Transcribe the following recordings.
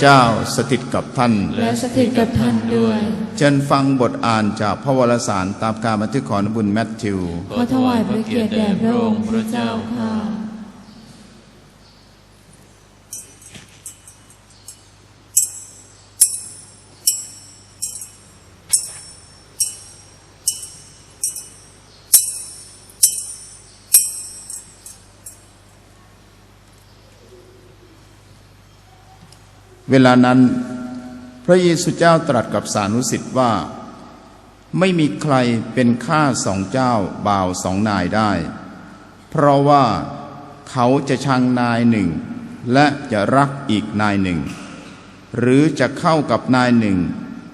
พระเจ้าสถิตกับท่าน และสถิตกับท่านด้วย เชิญฟังบทอ่านจากพระวรสารตามการบันทึกของบุญแมทธิว ขอถวายพระเกียรติแด่พระองค์พระเจ้าค่ะ เวลานั้น พระเยซูเจ้าตรัสกับสานุสิทธิ์ว่า ไม่มีใครเป็นข้าสองเจ้าบ่าวสองนายได้ เพราะว่าเขาจะชังนายหนึ่ง และจะรักอีกนายหนึ่ง หรือจะเข้ากับนายหนึ่ง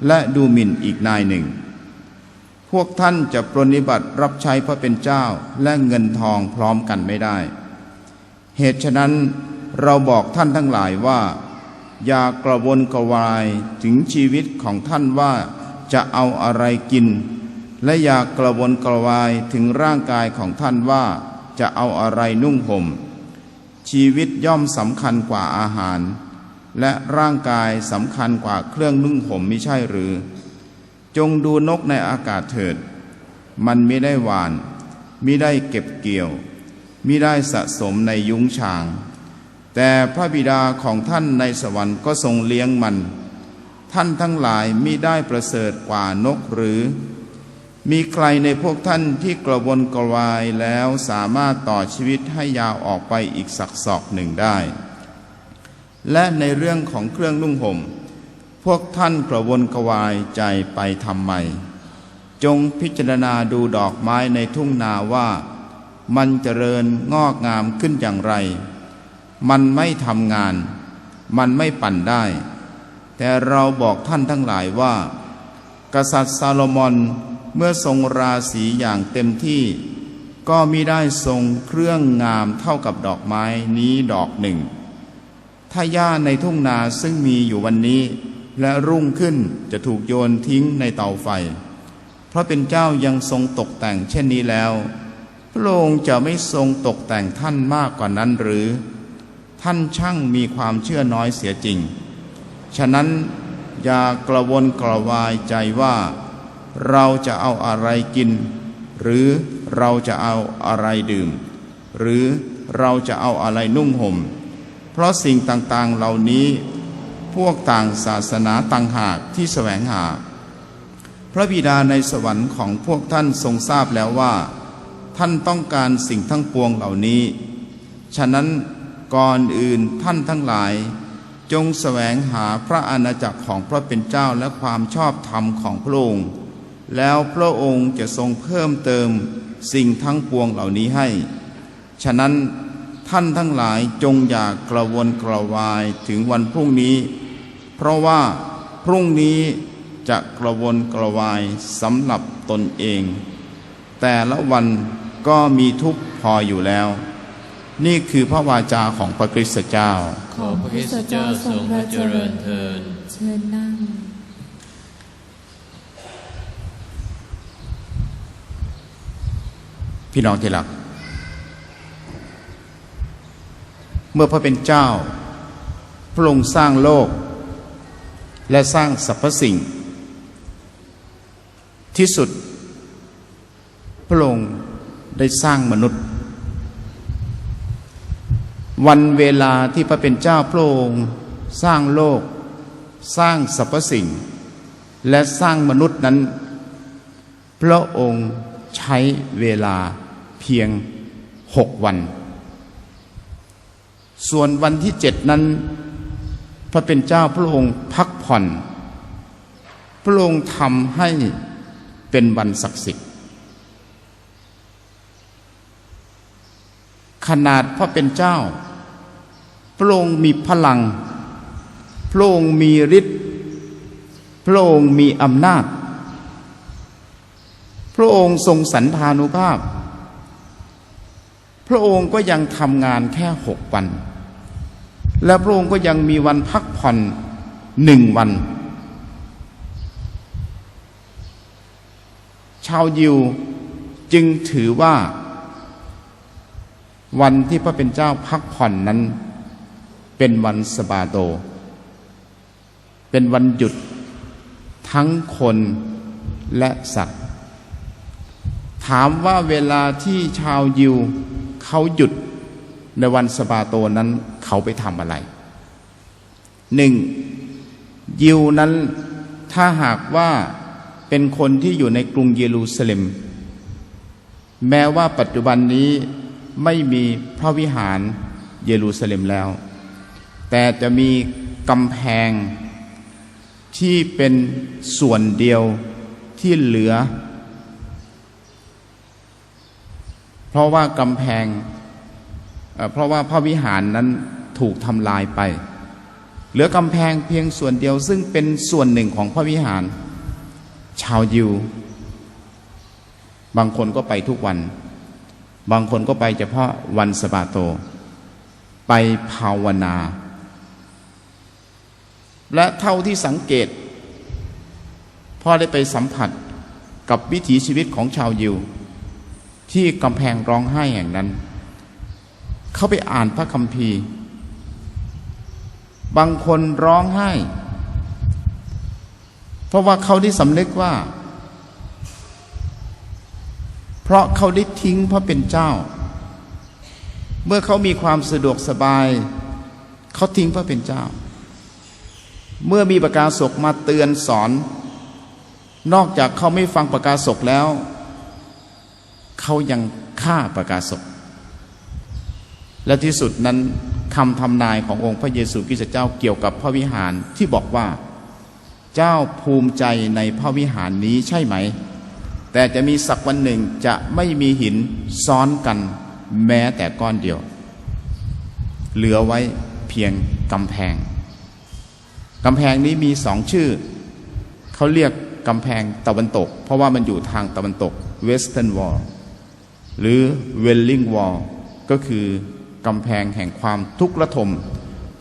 และดูหมิ่นอีกนายหนึ่ง พวกท่านจะปรนนิบัติรับใช้พระเป็นเจ้าและเงินทองพร้อมกันไม่ได้ เหตุฉะนั้นเราบอกท่านทั้งหลายว่า อย่ากระวนกระวายถึงชีวิตของท่านว่าจะเอาอะไรกิน และอย่ากระวนกระวายถึงร่างกายของท่านว่าจะเอาอะไรนุ่งห่ม ชีวิตย่อมสำคัญกว่าอาหาร และร่างกายสำคัญกว่าเครื่องนุ่งห่มไม่ใช่หรือ จงดูนกในอากาศเถิด มันไม่ได้หวานมิได้เก็บเกี่ยวมิได้สะสมในยุ้งฉาง แต่พระบิดาของท่านในสวรรค์ก็ทรงเลี้ยงมัน ท่านทั้งหลายมิได้ประเสริฐกว่านกหรือ มีใครในพวกท่านที่กระวนกระวายแล้วสามารถต่อชีวิตให้ยาวออกไปอีกสักศอกหนึ่งได้ และในเรื่องของเครื่องนุ่งห่ม พวกท่านกระวนกระวายใจไปทำไม จงพิจารณาดูดอกไม้ในทุ่งนาว่า มันเจริญงอกงามขึ้นอย่างไร มันไม่ทำงาน มันไม่ปั่นได้ แต่เราบอกท่านทั้งหลายว่า กษัตริย์ซาโลมอนเมื่อทรงราศีอย่างเต็มที่ ก็มิได้ทรงเครื่องงามเท่ากับดอกไม้นี้ดอกหนึ่ง ถ้าหญ้าในทุ่งนาซึ่งมีอยู่วันนี้ และรุ่งขึ้นจะถูกโยนทิ้งในเตาไฟ เพราะเป็นเจ้ายังทรงตกแต่งเช่นนี้แล้ว พระองค์จะไม่ทรงตกแต่งท่านมากกว่านั้นหรือ ท่านช่างมีความเชื่อน้อยเสียจริง ฉะนั้นอย่ากระวนกระวายใจว่า เราจะเอาอะไรกิน หรือเราจะเอาอะไรดื่ม หรือเราจะเอาอะไรนุ่งห่ม เพราะสิ่งต่างๆเหล่านี้พวกต่างศาสนาต่างหากที่แสวงหา พระบิดาในสวรรค์ของพวกท่านทรงทราบแล้วว่า ท่านต้องการสิ่งทั้งปวงเหล่านี้ ฉะนั้น ก่อนอื่นท่านทั้งหลาย จงแสวงหาพระอาณาจักรของพระเป็นเจ้าและความชอบธรรมของพระองค์ แล้วพระองค์จะทรงเพิ่มเติมสิ่งทั้งปวงเหล่านี้ให้ ฉะนั้นท่านทั้งหลายจงอย่ากกระวนกระวายถึงวันพรุ่งนี้ เพราะว่าพรุ่งนี้จะกระวนกระวายสำหรับตนเอง แต่ละวันก็มีทุกข์พออยู่แล้ว นี่คือพระวาจาของพระคริสตเจ้า ขอพระคริสตเจ้าทรงพระเจริญเทินเชิญนั่ง พี่น้องที่รัก เมื่อพระเป็นเจ้า พระองค์สร้างโลก และสร้างสรรพสิ่ง ที่สุด พระองค์ได้สร้างมนุษย์ วันเวลาที่พระเป็นเจ้าพระองค์สร้างโลก สร้างสรรพสิ่ง และสร้างมนุษย์นั้น พระองค์ใช้เวลาเพียงหกวัน ส่วนวันที่เจ็ดนั้น พระเป็นเจ้าพระองค์พักผ่อน พระองค์ทำให้เป็นวันศักดิ์สิทธิ์ขนาดพระเป็นเจ้า พระองค์มีพลัง พระองค์มีฤทธิ์ พระองค์มีอำนาจ พระองค์ทรงสันธานุภาพ พระองค์ก็ยังทำงานแค่หกวัน และพระองค์ก็ยังมีวันพักผ่อนหนึ่งวัน ชาวยิวจึงถือว่า วันที่พระเป็นเจ้าพักผ่อนนั้น เป็นวันสบาโต เป็นวันหยุดทั้งคนและสัตว์ ถามว่าเวลาที่ชาวยิวเขาหยุดในวันสะบาโตนั้นเขาไปทำอะไรหนึ่งยิวนั้นถ้าหากว่าเป็นคนที่อยู่ในกรุงเยรูซาเล็ม แม้ว่าปัจจุบันนี้ไม่มีพระวิหารเยรูซาเล็มแล้ว แต่จะมีกำแพงที่เป็นส่วนเดียวที่เหลือ เพราะว่ากำแพงเเพราะว่าพระวิหารนั้นถูกทำลายไป เหลือกำแพงเพียงส่วนเดียวซึ่งเป็นส่วนหนึ่งของพระวิหาร ชาวยิว บางคนก็ไปทุกวัน บางคนก็ไปเฉพาะวันสบาโต ไปภาวนา และเท่าที่สังเกต พ่อได้ไปสัมผัสกับวิถีชีวิตของชาวยิว ที่กำแพงร้องไห้แห่งนั้น เขาไปอ่านพระคัมภีร์ บางคนร้องไห้ เพราะว่าเขาได้สำนึกว่า เพราะเขาได้ทิ้งพระเป็นเจ้า เมื่อเขามีความสะดวกสบาย เขาทิ้งพระเป็นเจ้า เมื่อมีประกาศกมาเตือนสอน นอกจากเขาไม่ฟังประกาศกแล้ว เขายังฆ่าประกาศกและที่สุดนั้นคำทำนายขององค์พระเยซูคริสต์เจ้าเกี่ยวกับพระวิหารที่บอกว่า เจ้าภูมิใจในพระวิหารนี้ใช่ไหม แต่จะมีสักวันหนึ่งจะไม่มีหินซ้อนกันแม้แต่ก้อนเดียว เหลือไว้เพียงกำแพง กำแพงนี้มีสองชื่อ เขาเรียกกำแพงตะวันตก เพราะว่ามันอยู่ทางตะวันตก Western Wall หรือ Welling Wall ก็คือกำแพงแห่งความทุกข์ระทม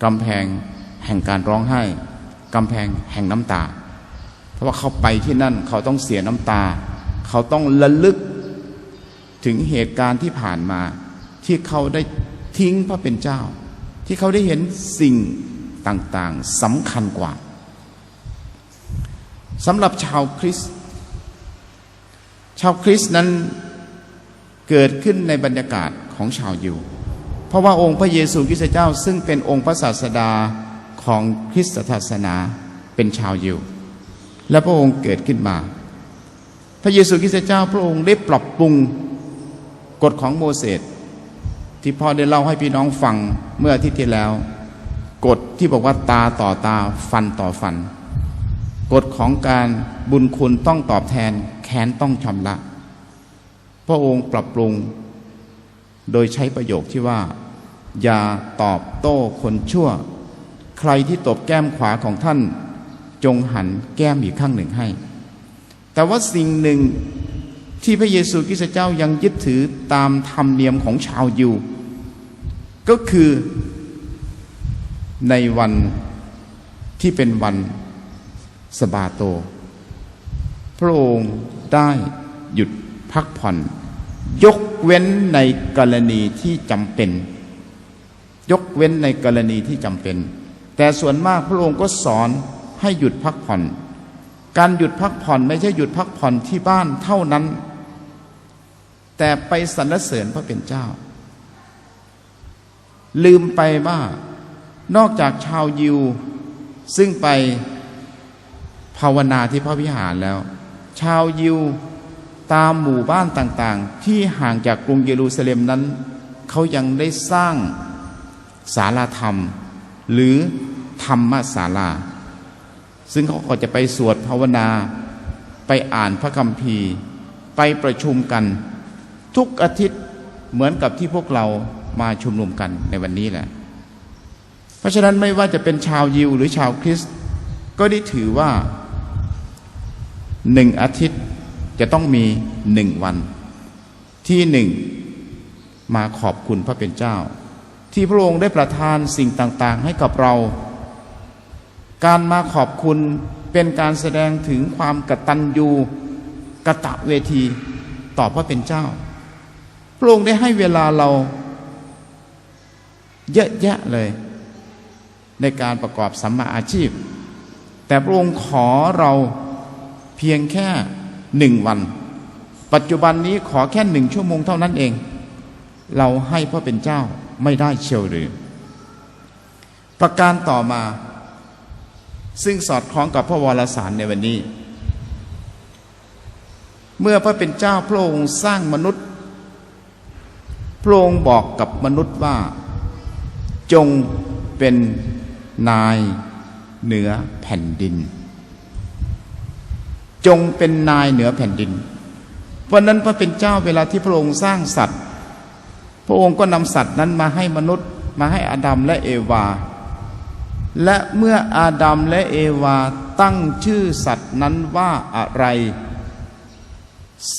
กำแพงแห่งการร้องไห้กำแพงแห่งน้ำตา เพราะว่าเขาไปที่นั่นเขาต้องเสียน้ำตา เขาต้องระลึกถึงเหตุการณ์ที่ผ่านมา ที่เขาได้ทิ้งพระเป็นเจ้า ที่เขาได้เห็นสิ่ง ต่างๆสำคัญกว่าสำหรับชาวคริสต์ชาวคริสต์นั้นเกิดขึ้นในบรรยากาศของชาวยิว เพราะว่าองค์พระเยซูคริสต์เจ้า ซึ่งเป็นองค์พระศาสดาของคริสตศาสนาเป็นชาวยิว และพระองค์เกิดขึ้นมา พระเยซูคริสต์เจ้า พระองค์ได้ปรับปรุงกฎของโมเสสที่พ่อได้เล่าให้พี่น้องฟังเมื่ออาทิตย์ที่แล้ว กฎที่บอกว่าตาต่อตาฟันต่อฟัน กฎของการบุญคุณต้องตอบแทนแค้นต้องชำระ พระองค์ปรับปรุง โดยใช้ประโยคที่ว่า อย่าตอบโต้คนชั่ว ใครที่ตบแก้มขวาของท่าน จงหันแก้มอีกข้างหนึ่งให้ แต่ว่าสิ่งหนึ่งที่พระเยซูคริสต์เจ้ายังยึดถือตามธรรมเนียมของชาวยิว ก็คือ ในวันที่เป็นวันสบาโต พระองค์ได้หยุดพักผ่อน ยกเว้นในกรณีที่จำเป็น ยกเว้นในกรณีที่จำเป็น แต่ส่วนมากพระองค์ก็สอนให้หยุดพักผ่อน การหยุดพักผ่อนไม่ใช่หยุดพักผ่อนที่บ้านเท่านั้น แต่ไปสรรเสริญพระเป็นเจ้า ลืมไปว่า นอกจากชาวยิว ซึ่งไปภาวนาที่พระวิหารแล้ว ชาวยิวตามหมู่บ้านต่างๆ ที่ห่างจากกรุงเยรูซาเล็มนั้น เขายังได้สร้างศาลาธรรม หรือธรรมศาลา ซึ่งเขาก็จะไปสวดภาวนาไปอ่านพระคัมภีร์ ไปประชุมกัน ทุกอาทิตย์เหมือนกับที่พวกเรามาชุมนุมกันในวันนี้แหละ ราะฉะนั้นไม่ว่าจะเป็นชาวยิวหรือชาวคริสต์ก็ได้ถือว่าหนึ่งอาทิตย์จะต้องมีหนึ่งวัน ที่หนึ่งมาขอบคุณพระเป็นเจ้า ที่พระองค์ได้ประทานสิ่งต่างๆ ให้กับเรา การมาขอบคุณเป็นการแสดงถึงความกตัญญูกะตะเวทีต่อพระเป็นเจ้า พระองค์ได้ให้เวลาเราเยอะแยะเลย ในการประกอบสัมมาอาชีพ แต่พระองค์ขอเราเพียงแค่หนึ่งวัน ปัจจุบันนี้ขอแค่หนึ่งชั่วโมงเท่านั้นเอง เราให้พระเป็นเจ้าไม่ได้เชียวหรือ ประการต่อมา ซึ่งสอดคล้องกับพระวรสารในวันนี้ เมื่อพระเป็นเจ้าพระองค์สร้างมนุษย์พระองค์บอกกับมนุษย์ว่าจงเป็น นายเหนือแผ่นดิน จงเป็นนายเหนือแผ่นดิน เพราะนั้นพระเป็นเจ้าเวลาที่พระองค์สร้างสัตว์ พระองค์ก็นำสัตว์นั้นมาให้มนุษย์ มาให้อาดัมและเอวา และเมื่ออาดัมและเอวาตั้งชื่อสัตว์นั้นว่าอะไร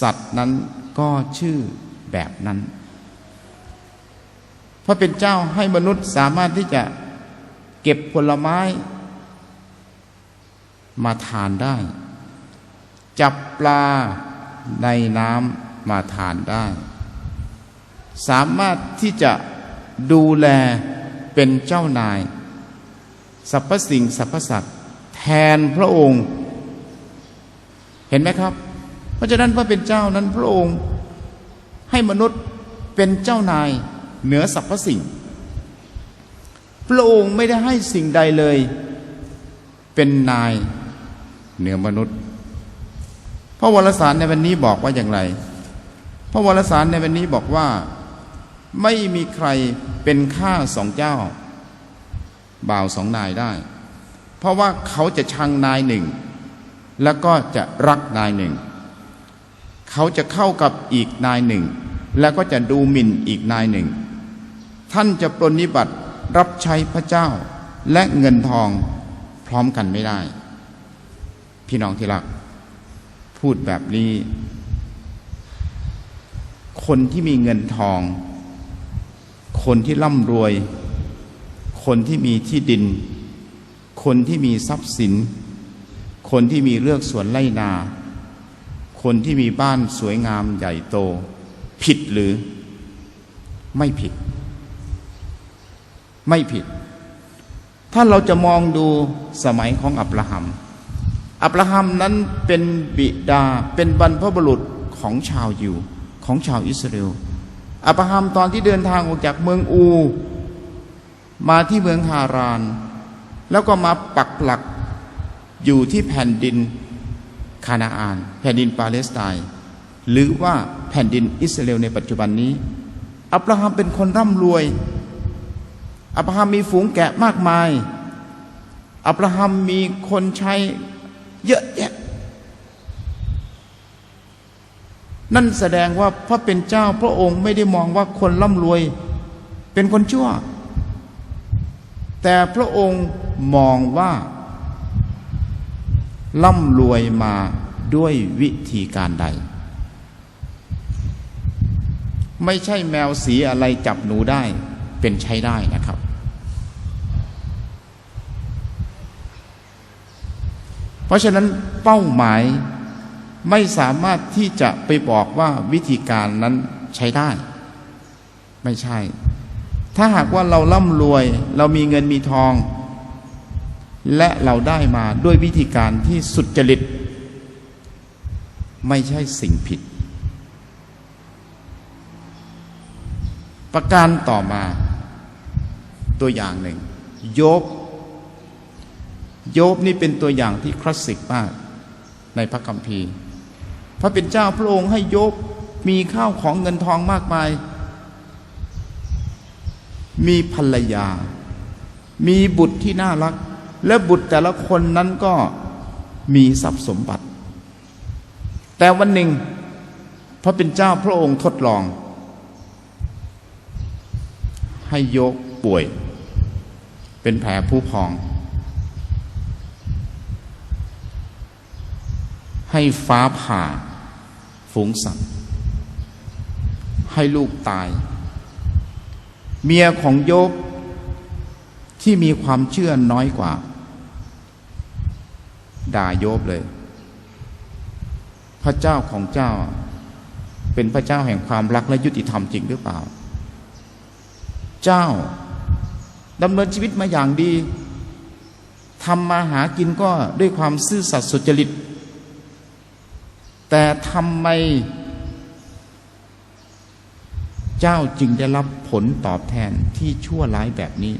สัตว์นั้นก็ชื่อแบบนั้นพระเป็นเจ้าให้มนุษย์สามารถที่จะ เก็บผลไม้ มาทานได้ จับปลาในน้ำมาทานได้ สามารถที่จะดูแลเป็นเจ้านาย สรรพสิ่งสรรพสัตว์แทนพระองค์ เห็นไหมครับ เพราะฉะนั้นพระเป็นเจ้านั้นพระองค์ให้มนุษย์เป็นเจ้านายเหนือสรรพสิ่ง พระองค์ไม่ได้ให้สิ่งใดเลย เป็นนายเหนือมนุษย์ พระวรสารในวันนี้บอกว่าอย่างไร พระวรสารในวันนี้บอกว่าไม่มีใครเป็นข้าสองเจ้า บ่าวสองนายได้ เพราะว่าเขาจะชังนายหนึ่ง แล้วก็จะรักนายหนึ่ง เขาจะเข้ากับอีกนายหนึ่ง แล้วก็จะดูหมิ่นอีกนายหนึ่ง ท่านจะปรนนิบัติ รับใช้พระเจ้าและเงินทองพร้อมกันไม่ได้ พี่น้องที่รัก พูดแบบนี้ คนที่มีเงินทอง คนที่ร่ำรวย คนที่มีที่ดิน คนที่มีทรัพย์สิน คนที่มีเลือกสวนไร่นา คนที่มีบ้านสวยงามใหญ่โต ผิดหรือไม่ผิด ไม่ผิด ถ้าเราจะมองดูสมัยของอับราฮัม อับราฮัมนั้นเป็นบิดาเป็นบรรพบุรุษของชาวยิวของชาวอิสราเอล อับราฮัมตอนที่เดินทางออกจากเมืองอู มาที่เมืองฮาราน แล้วก็มาปักหลักอยู่ที่แผ่นดินคานาอาน แผ่นดินปาเลสไตน์หรือว่าแผ่นดินอิสราเอลในปัจจุบันนี้ อับราฮัมเป็นคนร่ำรวย อับราฮัมมีฝูงแกะมากมาย อับราฮัมมีคนใช้เยอะแยะ นั่นแสดงว่าพระเป็นเจ้าพระองค์ไม่ได้มองว่าคนร่ำรวยเป็นคนชั่ว แต่พระองค์มองว่าร่ำรวยมาด้วยวิธีการใด ไม่ใช่แมวสีอะไรจับหนูได้เป็นใช้ได้นะครับ เพราะฉะนั้นเป้าหมายไม่สามารถที่จะไปบอกว่าวิธีการนั้นใช้ได้ ไม่ใช่ ถ้าหากว่าเราร่ำรวย เรามีเงินมีทอง และเราได้มาด้วยวิธีการที่สุดจริต ไม่ใช่สิ่งผิด ประการต่อมาตัวอย่างหนึ่ง โยบ โยบนี่เป็นตัวอย่างที่คลาสสิกมากในพระคัมภีร์ พระเป็นเจ้าพระองค์ให้โยบมีข้าวของเงินทองมากมาย มีภรรยา มีบุตรที่น่ารัก และบุตรแต่ละคนนั้นก็มีทรัพย์สมบัติ แต่วันหนึ่ง พระเป็นเจ้าพระองค์ทดลอง ให้โยกป่วย เป็นแผลผู้พอง ให้ฟ้าผ่าฝูงสัตว์ ให้ลูกตาย เมียของโยบที่มีความเชื่อน้อยกว่า ด่าโยบเลย พระเจ้าของเจ้า เป็นพระเจ้าแห่งความรักและยุติธรรมจริงหรือเปล่า เจ้าดำเนินชีวิตมาอย่างดีทำมาหากินก็ด้วยความซื่อสัตย์สุจริต แต่ทำไม เจ้าจึงได้รับผลตอบแทนที่ชั่วร้ายแบบนี้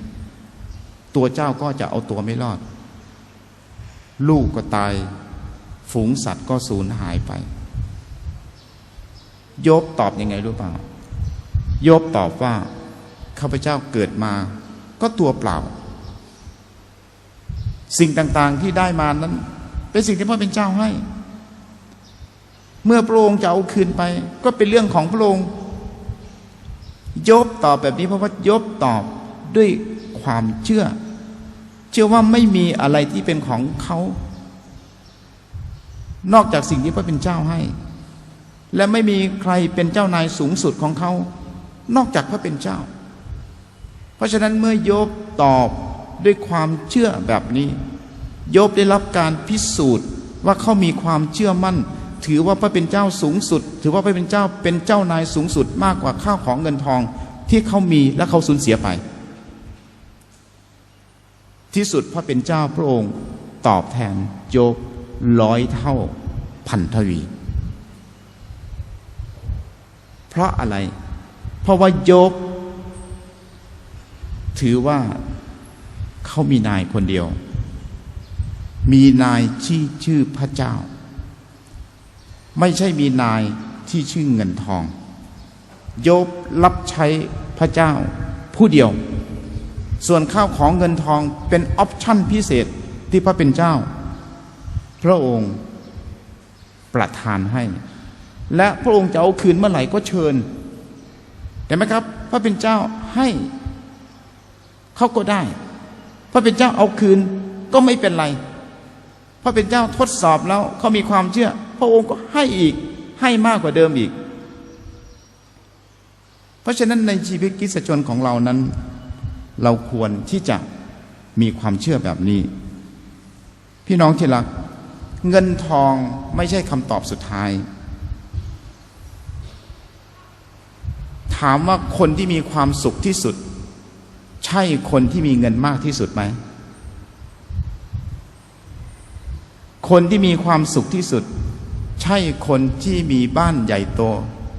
ตัวเจ้าก็จะเอาตัวไม่รอด ลูกก็ตาย ฝูงสัตว์ก็สูญหายไป โยบตอบยังไงรู้เปล่า โยบตอบว่าข้าพเจ้าเกิดมา ก็ตัวเปล่า สิ่งต่างๆที่ได้มานั้น เป็นสิ่งที่พระเป็นเจ้าให้ เมื่อพระองค์จะเอาคืนไป ก็เป็นเรื่องของพระองค์ยบตอบแบบนี้เพราะว่ายบตอบด้วยความเชื่อ เชื่อว่าไม่มีอะไรที่เป็นของเขา นอกจากสิ่งที่พระเป็นเจ้าให้ และไม่มีใครเป็นเจ้านายสูงสุดของเขา นอกจากพระเป็นเจ้า เพราะฉะนั้นเมื่อโยบตอบด้วยความเชื่อแบบนี้ โยบได้รับการพิสูจน์ว่าเขามีความเชื่อมั่น ถือว่าพระเป็นเจ้าสูงสุด ถือว่าพระเป็นเจ้าเป็นเจ้านายสูงสุดมากกว่าข้าวของเงินทองที่เขามีและเขาสูญเสียไป ที่สุดพระเป็นเจ้าพระองค์ตอบแทนโยบร้อยเท่าพันทวี เพราะอะไร เพราะว่าโยบถือว่าเขามีนายคนเดียว มีนายที่ชื่อพระเจ้า ไม่ใช่มีนายที่ชื่อเงินทอง โยบรับใช้พระเจ้าผู้เดียว ส่วนข้าวของเงินทองเป็นออปชั่นพิเศษที่พระเป็นเจ้า พระองค์ประทานให้ และพระองค์จะเอาคืนเมื่อไหร่ก็เชิญเห็นไหมครับ พระเป็นเจ้าให้เขาก็ได้ พระเป็นเจ้าเอาคืนก็ไม่เป็นไร พระเป็นเจ้าทดสอบแล้วเขามีความเชื่อ พระองค์ก็ให้อีกให้มากกว่าเดิมอีก เพราะฉะนั้นในชีวิตกิจชนของเรานั้น เราควรที่จะมีความเชื่อแบบนี้ พี่น้องที่รัก เงินทองไม่ใช่คำตอบสุดท้าย ถามว่าคนที่มีความสุขที่สุด ใช่คนที่มีเงินมากที่สุดไหมคนที่มีความสุขที่สุด ใช่คนที่มีบ้านใหญ่โต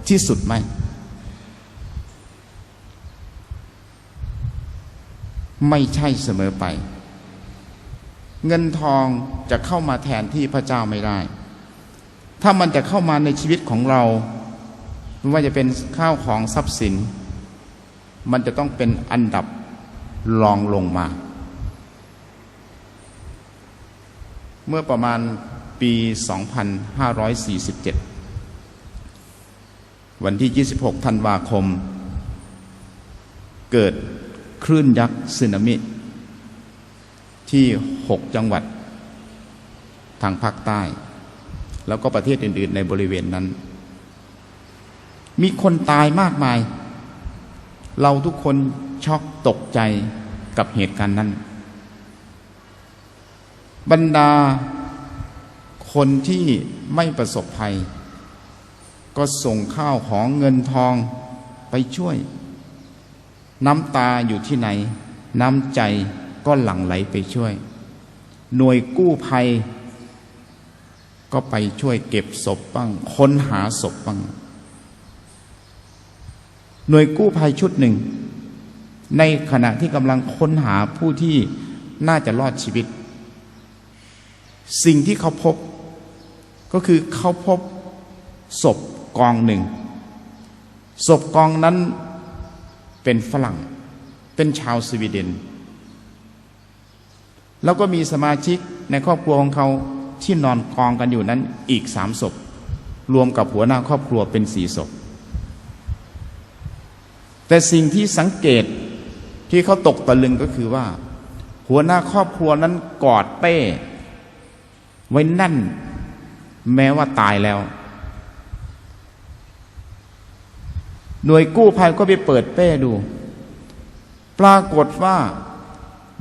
ที่สุดไหม ไม่ใช่เสมอไป เงินทองจะเข้ามาแทนที่พระเจ้าไม่ได้ ถ้ามันจะเข้ามาในชีวิตของเราไม่ว่าจะเป็นข้าวของทรัพย์สิน มันจะต้องเป็นอันดับรองลงมา เมื่อประมาณ ปี 2547 วันที่ 26 ธันวาคม เกิดคลื่นยักษ์สึนามิ ที่ 6 จังหวัด ทางภาคใต้ แล้วก็ประเทศอื่น ๆ ในบริเวณนั้น มีคนตายมากมาย เราทุกคนช็อกตกใจกับเหตุการณ์นั้น บรรดา คนที่ไม่ประสบภัย ก็ส่งข้าวของเงินทองไปช่วย น้ำตาอยู่ที่ไหน น้ำใจก็หลั่งไหลไปช่วย หน่วยกู้ภัย ก็ไปช่วยเก็บศพบ้างค้นหาศพบ้าง หน่วยกู้ภัยชุดหนึ่ง ในขณะที่กำลังค้นหาผู้ที่น่าจะรอดชีวิต สิ่งที่เขาพบ ก็คือเขาพบศพกองหนึ่ง ศพกองนั้นเป็นฝรั่ง เป็นชาวสวีเดน แล้วก็มีสมาชิกในครอบครัวของเขาที่นอนกองกันอยู่นั้นอีกสามศพ รวมกับหัวหน้าครอบครัวเป็นสี่ศพ แต่สิ่งที่สังเกตที่เขาตกตะลึงก็คือว่า หัวหน้าครอบครัวนั้นกอดเป้ ไว้แนั่น แม้ว่าตายแล้ว หน่วยกู้ภัยก็ไปเปิดเป้ดู ปรากฏว่า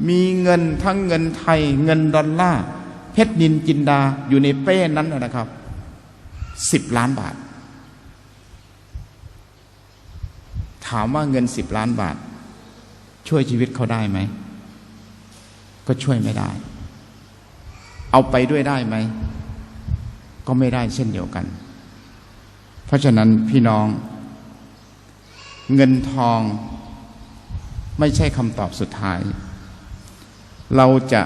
มีเงินทั้งเงินไทย เงินดอลลาร์เพชรนินจินดาอยู่ในเป้นั้นนะครับสิบล้านบาท ถามว่าเงินสิบล้านบาท ช่วยชีวิตเขาได้ไหม ก็ช่วยไม่ได้ เอาไปด้วยได้ไหม ก็ไม่ได้เช่นเดียวกัน เพราะฉะนั้นพี่น้อง เงินทองไม่ใช่คำตอบสุดท้าย เราจะ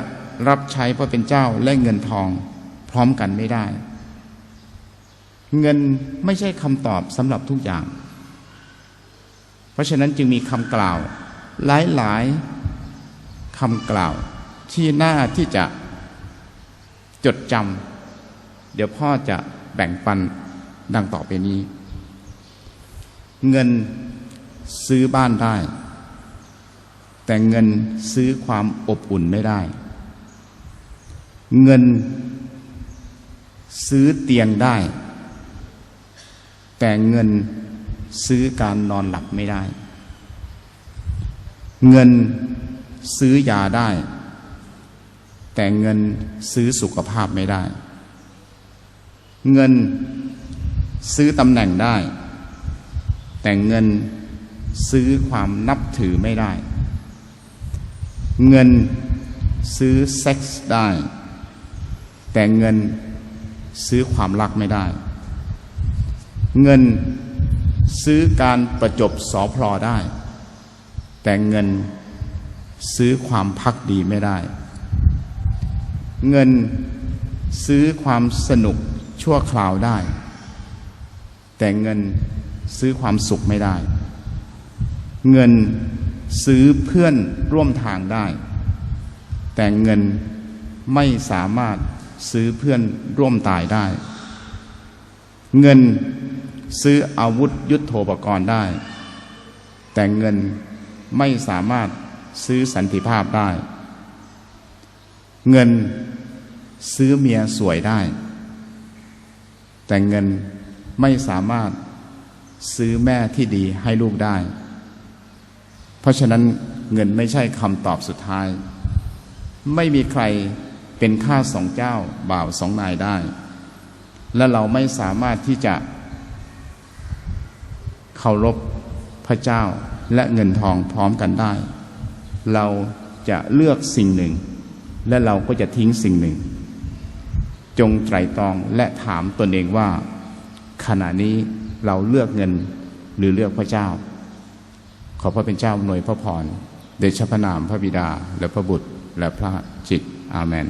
รับใช้พระเป็นเจ้าและเงินทองพร้อมกันไม่ได้ เงินไม่ใช่คำตอบสำหรับทุกอย่าง เพราะฉะนั้นจึงมีคำกล่าว หลายๆคำกล่าวที่น่าที่จะจดจำ เดี๋ยวพ่อจะแบ่งปันดังต่อไปนี้ เงินซื้อบ้านได้ แต่เงินซื้อความอบอุ่นไม่ได้ เงินซื้อเตียงได้ แต่เงินซื้อการนอนหลับไม่ได้ เงินซื้อยาได้ แต่เงินซื้อสุขภาพไม่ได้ เงินซื้อตำแหน่งได้ แต่เงินซื้อความนับถือไม่ได้ เงินซื้อเซ็กส์ได้ แต่เงินซื้อความรักไม่ได้ เงินซื้อการประจบสอพลอได้ แต่เงินซื้อความพักดีไม่ได้ เงินซื้อความสนุก ชั่วคราวได้ แต่เงินซื้อความสุขไม่ได้ เงินซื้อเพื่อนร่วมทางได้ แต่เงินไม่สามารถซื้อเพื่อนร่วมตายได้ เงินซื้ออาวุธยุโทโธปกรณ์ได้ แต่เงินไม่สามารถซื้อสันติภาพได้ เงินซื้อเมียสวยได้ แต่เงินไม่สามารถซื้อแม่ที่ดีให้ลูกได้ เพราะฉะนั้นเงินไม่ใช่คำตอบสุดท้าย ไม่มีใครเป็นข้าสองเจ้าบ่าวสองนายได้ และเราไม่สามารถที่จะเคารพพระเจ้าและเงินทองพร้อมกันได้ เราจะเลือกสิ่งหนึ่ง และเราก็จะทิ้งสิ่งหนึ่ง จงไตรตรองและถามตนเองว่า ขณะนี้เราเลือกเงินหรือเลือกพระเจ้า ขอพระเป็นเจ้าหน่วยพระพรเดชพระนามพระบิดาและพระบุตรและพระจิตอาเมน